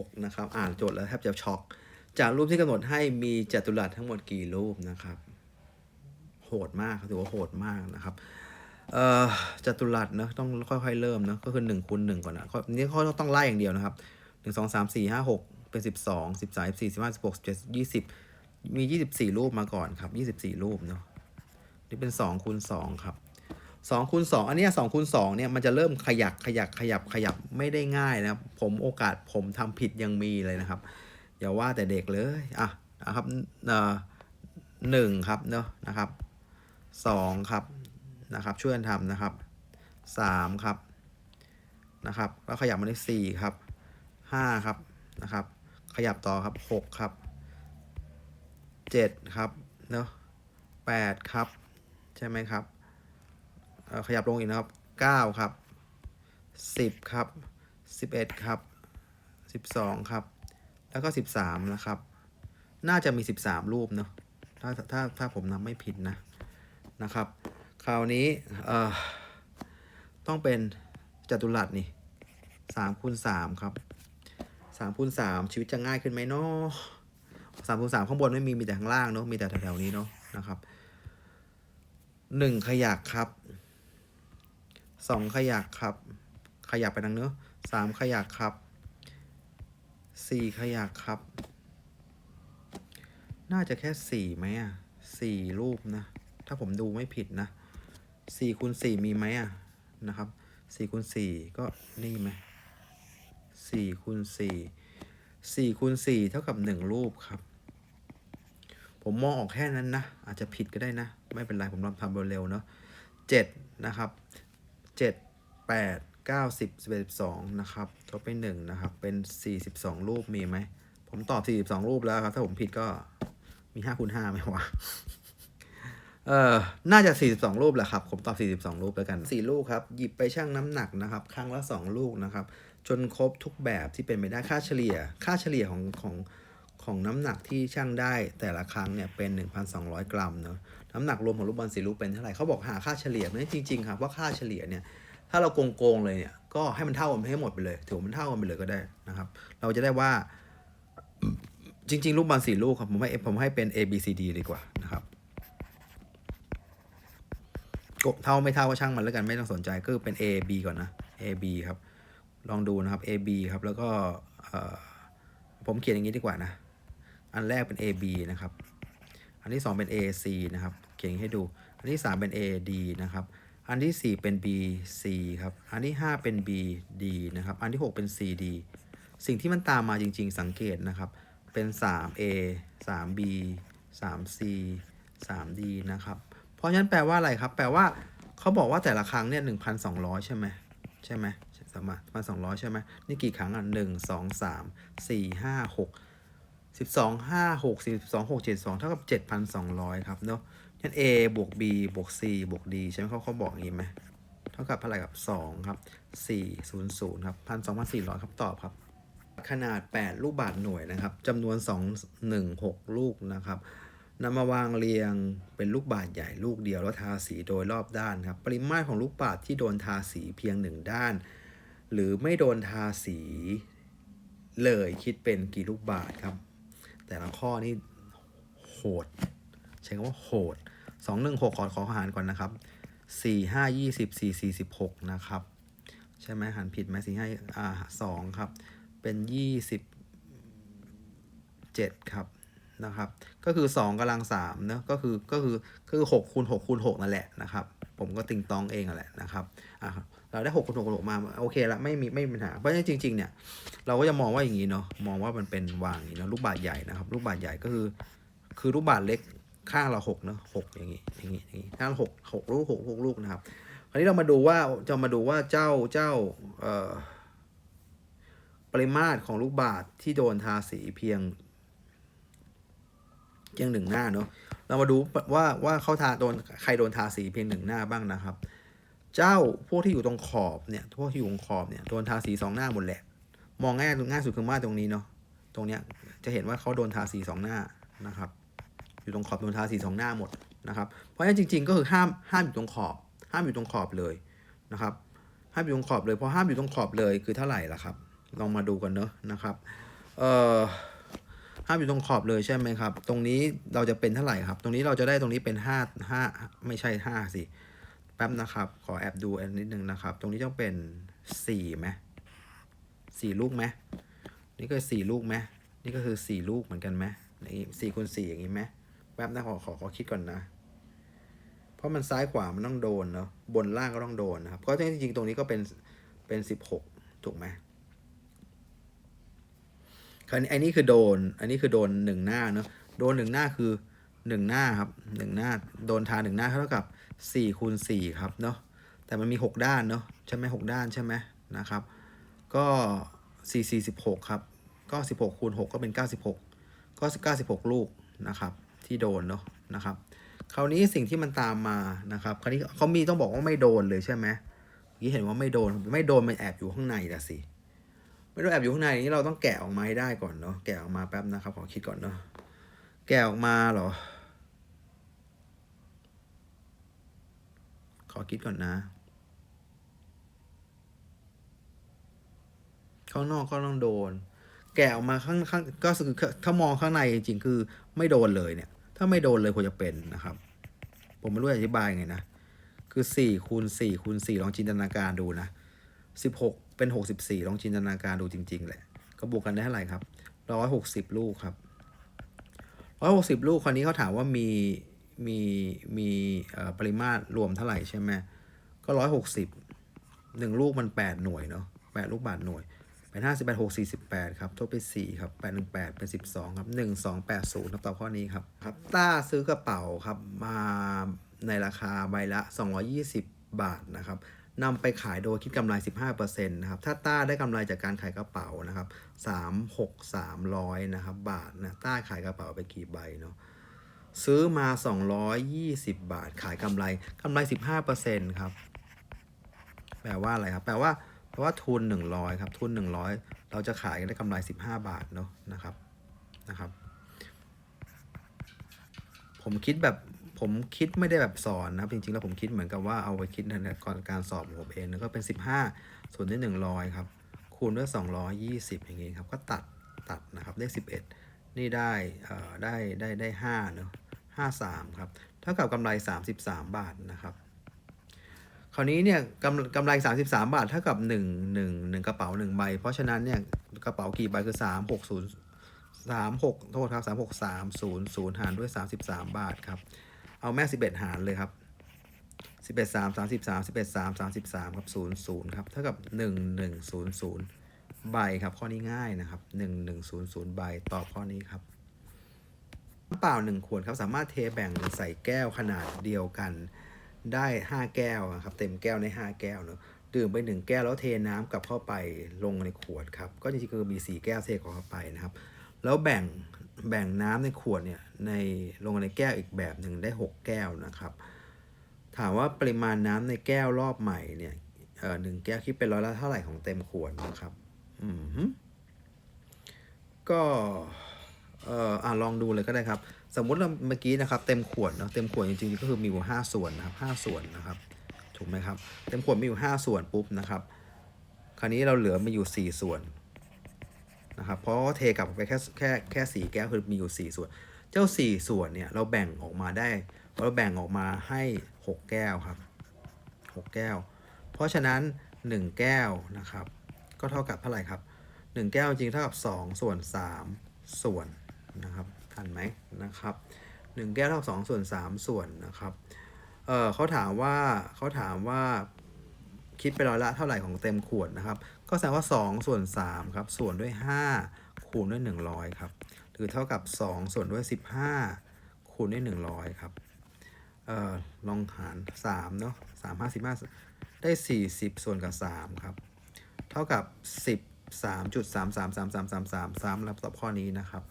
6 นะครับ อ่านโจทย์แล้วแทบจะช็อก จากรูปที่กำหนดให้มีจัตุรัสทั้งหมดกี่รูปนะครับ โหดมากถือว่าโหดมากนะครับเอ่อจัตุรัสเนะต้องค่อยๆเริ่มเนะก็คือ1คูณ1ก่อนนะนี้เขาต้องไล่อย่างเดียวนะครับ 1 2 3 4 5 6 เป็น 12 13 14 15 16 17 20 มี 24 รูปมาก่อนครับ 24 รูปเนาะนี่เป็น2คูณ2ครับ 2คูณ2อันนี้2คูณ2เนี่ยมันจะเริ่มขยักขยักขยับขยับไม่ได้ง่ายนะครับ ผมโอกาสผมทำผิดยังมีเลยนะครับ อย่าว่าแต่เด็กเลย อะนะครับเอ่อหนึ่งครับเนาะนะครับสองครับนะครับ ช่วยกันทำนะครับสามครับนะครับ แล้วขยับมาได้สี่ครับห้าครับนะครับ ขยับต่อครับหกครับเจ็ดครับเนาะแปดครับ ใช่ไหมครับ ขยับลงอีกนะครับเก้าครับสิบครับสิบเอ็ดครับสิบสองครับ แล้วก็13นะครับ น่าจะมี13รูปเนาะถ้าถ้าถ้าผมนับไม่ผิดนะนะครับ คราวนี้เอ่อต้องเป็นจัตุรัสนี่3คูณ3ครับ3คูณ3ชีวิตจะง่ายขึ้นไหมเนาะ3คูณ3ข้างบนไม่มีมีแต่ข้างล่างเนาะมีแต่แถวๆนี้เนาะนะครับ1ขยักครับ 2ขยักครับ ขยับไปทางเนื้อะ3ขยักครับสี่ขยักครับ น่าจะแค่สี่ไหมอะสี่รูปนะ ถ้าผมดูไม่ผิดนะสี่คูณสี่มีไหมอะนะครับสี่คูณสี่ก็นี่ไหมสี่คูณสี่สี่คูณสี่เท่ากับหนึ่งรูปครับ ผมมองออกแค่นั้นนะ อาจจะผิดก็ได้นะ ไม่เป็นไร ผมลองทำเร็วๆเนาะเจ็ดนะครับ เจ็ดแปดเก้าสิบสิบเอ็ดสองนะครับทดไปหนึ่งนะครับ เป็นสี่สิบสองรูปมีไหม ผมตอบสี่สิบสองรูปแล้วครับ ถ้าผมผิดก็มีห้าคูณห้าไหมวะเออน่าจะ 42 รูปแหละครับ ผมตอบ 42 รูปแล้วกัน 4 ลูกครับ หยิบไปชั่งน้ำหนักนะครับ ครั้งละ 2 ลูกนะครับ จนครบทุกแบบที่เป็นไปได้ ค่าเฉลี่ย ค่าเฉลี่ยของของของน้ำหนักที่ชั่งได้แต่ละครั้งเนี่ยเป็น 1,200 กรัมเนาะ น้ำหนักรวมของลูกบอลสีลูกเป็นเท่าไหร่เขาบอกหาค่าเฉลี่ยไม่จริงๆครับว่าค่าเฉลี่ยเนี่ยถ้าเราโกงๆเลยเนี่ยก็ให้มันเท่ากันให้หมดไปเลยถือว่ามันเท่ากันไปเลยก็ได้นะครับ เราจะได้ว่าจริง ๆ ลูกบอลสี่ลูกครับผมให้ผมให้เป็น A B C D ดีกว่านะครับกเท่าไม่เท่าก็ช่างมันแล้วกันไม่ต้องสนใจก็คือเป็น A B ก่อนนะ A B ครับลองดูนะครับ A B ครับแล้วก็ผมเขียนอย่างนี้ดีกว่านะ อันแรกเป็น A B นะครับ อันที่ 2 เป็น A C นะครับ เขียนให้ดู อันที่ 3 เป็น A D นะครับ อันที่ 4 เป็น B C ครับ อันที่ 5 เป็น B D นะครับ อันที่ 6 เป็น C D สิ่งที่มันตามมาจริง ๆ สังเกตนะครับ เป็น 3A 3B 3C 3D นะครับ เพราะฉะนั้นแปลว่าอะไรครับ แปลว่าเขาบอกว่าแต่ละครั้งเนี่ย1,200 ใช่ไหมใช่ไหมสมารถพันสองร้อยใช่ไหมนี่กี่ครั้งอะหนึ่งสองสามสี่ห้าหกสิบสองห้าหกสิบสองหกเจ็ดสองเท่ากับเจ็ดพันสองร้อยครับเนาะ งั้น A บวก B บวก C บวก D ใช่ไหมเขาเขาบอกอย่างนี้ไหมเท่ากับเท่าไหร่กับสองครับสี่ศูนย์ศูนย์ครับพันสองพันสี่ร้อยครับตอบครับ ขนาด 8 ลูกบาศก์หน่วยนะครับจำนวน 2 1 6 ลูกนะครับนำมาวางเรียงเป็นลูกบาศก์ใหญ่ลูกเดียวแล้วทาสีโดยรอบด้านครับ ปริมาตรของลูกบาศก์ที่โดนทาสีเพียงหนึ่งด้าน หรือไม่โดนทาสีเลยคิดเป็นกี่ลูกบาศก์ครับ แต่ละข้อนี่โหด ใช้คำว่าโหด 2 1 6ขอขอหารก่อนนะครับ4 5 20 4 46นะครับ ใช่ไหมหันผิดไหมสี่ห้าอ่าสองครับ เป็นยี่สิบเจ็ดครับนะครับ ก็คือสองกำลังสามเนอะก็คือก็คือก็คือหกคูณหกคูณหกนั่นแหละนะครับ ผมก็ติงตองเองนั่นแหละนะครับอะเราได้หกคูณหกคูณหกมาโอเคละไม่มีไม่มีปัญหาเพราะฉะนั้นจริง ๆ เนี่ย เราก็จะมองว่าอย่างนี้เนาะมองว่ามันเป็นวางอย่างนี้เนาะลูกบาศก์ใหญ่นะครับลูกบาศก์ใหญ่ก็คือคือลูกบาศก์เล็ก ข้างเราหกเนาะหกอย่างนี้อย่างนี้อย่างนี้ข้างเราหกหกลูกหกหกลูกนะครับ คราวนี้เรามาดูว่าจะมาดูว่าเจ้าเจ้าเอ่อปริมาตรของลูกบาศที่โดนทาสีเพียงเพียงหนึ่งหน้าเนาะเรามาดูว่าว่าเขาทาโดนใครโดนทาสีเพียงหนึ่งหน้าบ้างนะครับ เจ้าพวกที่อยู่ตรงขอบเนี่ยพวกที่อยู่ตรงขอบเนี่ยโดนทาสีสองหน้าหมดแหละ มองง่ายง่ายสุดคือว่าตรงนี้เนาะตรงเนี้ยจะเห็นว่าเขาโดนทาสีสองหน้านะครับ อยู่ตรงขอบโดนทาสีสองหน้าหมดนะครับเพราะฉะนั้นจริง ๆ ก็คือห้ามห้ามอยู่ตรงขอบ ห้ามอยู่ตรงขอบเลยนะครับห้ามอยู่ตรงขอบเลยเพราะห้ามอยู่ตรงขอบเลยคือเท่าไหร่ล่ะครับ ลองมาดูกันเนอะนะครับเอ่อห้ามอยู่ตรงขอบเลยใช่ไหมครับ ตรงนี้เราจะเป็นเท่าไหร่ครับ ตรงนี้เราจะได้ตรงนี้เป็นห้าห้าไม่ใช่ห้าสิ แป๊บนะครับ ขอแอบดูอันนิดนึงนะครับ ตรงนี้ต้องเป็นสี่ไหมสี่ลูกไหมนี่ก็สี่ลูกไหมนี่ก็คือสี่ลูกเหมือนกันไหมนี่สี่คูณสี่อย่างนี้ไหม แป๊บนะขอขอขอคิดก่อนนะ เพราะมันซ้ายขวามันต้องโดนเนาะบนล่างก็ต้องโดนนะครับก็จริงๆตรงนี้ก็เป็นเป็นสิบหกถูกไหมคราวนี้ไอ้นี่คือโดน อันนี้คือโดนหนึ่งหน้าเนาะโดนหนึ่งหน้าคือหนึ่งหน้าครับหนึ่งหน้า โดนทาหนึ่งหน้าเท่ากับสี่คูณสี่ครับเนาะแต่มันมีหกด้านเนาะใช่ไหมหกด้านใช่ไหมนะครับ ก็สี่สี่สิบหกครับก็สิบหกคูณหกก็เป็นเก้าสิบหกก็เก้าสิบหกลูกนะครับ ที่โดนเนาะนะครับคราวนี้สิ่งที่มันตามมานะครับคราวนี้เขามีต้องบอกว่าไม่โดนเลยใช่ไหมเมื่อกี้เห็นว่าไม่โดนไม่โดนมันแอบอยู่ข้างในละสิไม่ต้องแอบอยู่ข้างในนี้เราต้องแกะออกมาให้ได้ก่อนเนาะแกะออกมาแป๊บนะครับขอคิดก่อนเนาะแกะออกมาเหรอ ขอคิดก่อนนะ ข้างนอกก็ต้องโดน แกะออกมาข้างข้างก็คือถ้ามองข้างในจริงๆคือไม่โดนเลยเนี่ย ถ้าไม่โดนเลยควรจะเป็นนะครับ ผมไม่รู้จะอธิบายไงนะ คือสี่คูณสี่คูณสี่ลองจินตนาการดูนะสิบหกเป็นหกสิบสี่ลองจินตนาการดูจริง ๆ แหละ ก็บวกกันได้เท่าไหร่ครับร้อยหกสิบลูกครับร้อยหกสิบลูกคราวนี้เขาถามว่ามีมีมีปริมาตรรวมเท่าไหร่ใช่ไหมก็ร้อยหกสิบหนึ่งลูกมันแปดหน่วยเนาะแปดลูกบาทหน่วย ดห้าสิบแปดหกสี่สิบแปดครับทบไปสี่ครับแปดหนึ่งแปดเป็นสิบสองครับหนึ่งสองแปดศูนย์ครับตอบข้อนี้ครับครับต้าซื้อกระเป๋าครับมาในราคาใบละสองร้อยี่สิบบาทนะครับนำไปขายโดยคิดกำไร 15%นะครับ ถ้าต้าได้กำไรจากการขายกระเป๋านะครับ3 6 300นะครับ บาทนะ ต้าขายกระเป๋าไปกี่ใบเนาะ ซื้อมา 220 บาท ขายกำไรกำไร 15%ครับ แปลว่าอะไรครับ แปลว่า แปลว่าทุน 100ครับทุน 100 เราจะขายได้กำไร 15 บาทเนาะนะครับนะครับ ผมคิดแบบผมคิดไม่ได้แบบสอนนะจริงๆแล้วผมคิดเหมือนกับว่าเอาไปคิดในก่อนการสอบของผมเองก็เป็น 15 ส่วนด้วย100 ครับ คูณด้วย 220 อย่างงี้ครับก็ตัดตัดนะครับได้ 11 นี่ได้เอ่อได้ได้ได้5เนาะ53 ครับ เท่ากับกำไร 33 บาทนะครับ คราวนี้เนี่ยกำกำไร 33 บาทเท่ากับ 1 1 1 กระเป๋า 1 ใบ เพราะฉะนั้นเนี่ยกระเป๋ากี่ใบคือ 3 6 0 3 6 โทษครับ 3 6 3 0 0 หารด้วย 33 บาทครับ เอาแม่ 11 หารเลยครับ 11 3 33 11 3 33ครับ0 0ครับเท่ากับ 1 1 0 0 ใบครับ ข้อนี้ง่ายนะครับ 1 1 0 0 ใบตอบข้อนี้ครับน้ำเปล่า 1 ขวดครับสามารถเทแบ่งใส่แก้วขนาดเดียวกัน ได้ 5 แก้วครับเต็มแก้วใน 5 แก้วเนอะดื่มไป 1 แก้วแล้วเทน้ำกลับเข้าไปลงในขวดครับก็จริงๆคือมี 4 แก้วเทเข้าไปนะครับ แล้วแบ่งแบ่งน้ำในขวดเนี่ยในลงในแก้วอีกแบบหนึ่งได้ 6 แก้วนะครับ ถามว่าปริมาณน้ำในแก้วรอบใหม่เนี่ยเอ่อหนึ่งแก้วคิดเป็นร้อยละเท่าไหร่ของเต็มขวดนะครับ อืมก็ เอ่ออ่าลองดูเลยก็ได้ครับ สมมุติเราเมื่อกี้นะครับเต็มขวดเนาะเต็มขวดจริงๆก็คือมีอยู่ห้าส่วนนะครับห้าส่วนนะครับถูกไหมครับ เต็มขวดมีอยู่ห้าส่วนปุ๊บนะครับ คราวนี้เราเหลือมาอยู่สี่ส่วนนะครับเพราะว่าเทกลับไปแค่แค่แค่สี่แก้วคือมีอยู่สี่ส่วน เจ้าสี่ส่วนเนี่ยเราแบ่งออกมาได้ เราแบ่งออกมาให้หกแก้วครับหกแก้ว เพราะฉะนั้นหนึ่งแก้วนะครับ ก็เท่ากับเท่าไหร่ครับหนึ่งแก้วจริงเท่ากับสองส่วนสามส่วน นะครับทันไหมนะครับหนึ่งแก้วเท่ากับสองส่วนสามส่วนนะครับเออเขาถามว่าเขาถามว่าคิดไปร้อยละเท่าไหร่ของเต็มขวดนะครับ ก็แสดงว่า 2 ส่วน3ครับส่วนด้วย 5 คูณด้วย 100ครับหรือเท่ากับ 2 ส่วนด้วย 15 คูณด้วย 100ครับเออลองหาร3เนาะ3 5 15 ได้ 40 ส่วนกับ 3 ครับ เท่ากับ 10 3.3333333 3แล้วตอบข้อนี้นะครับ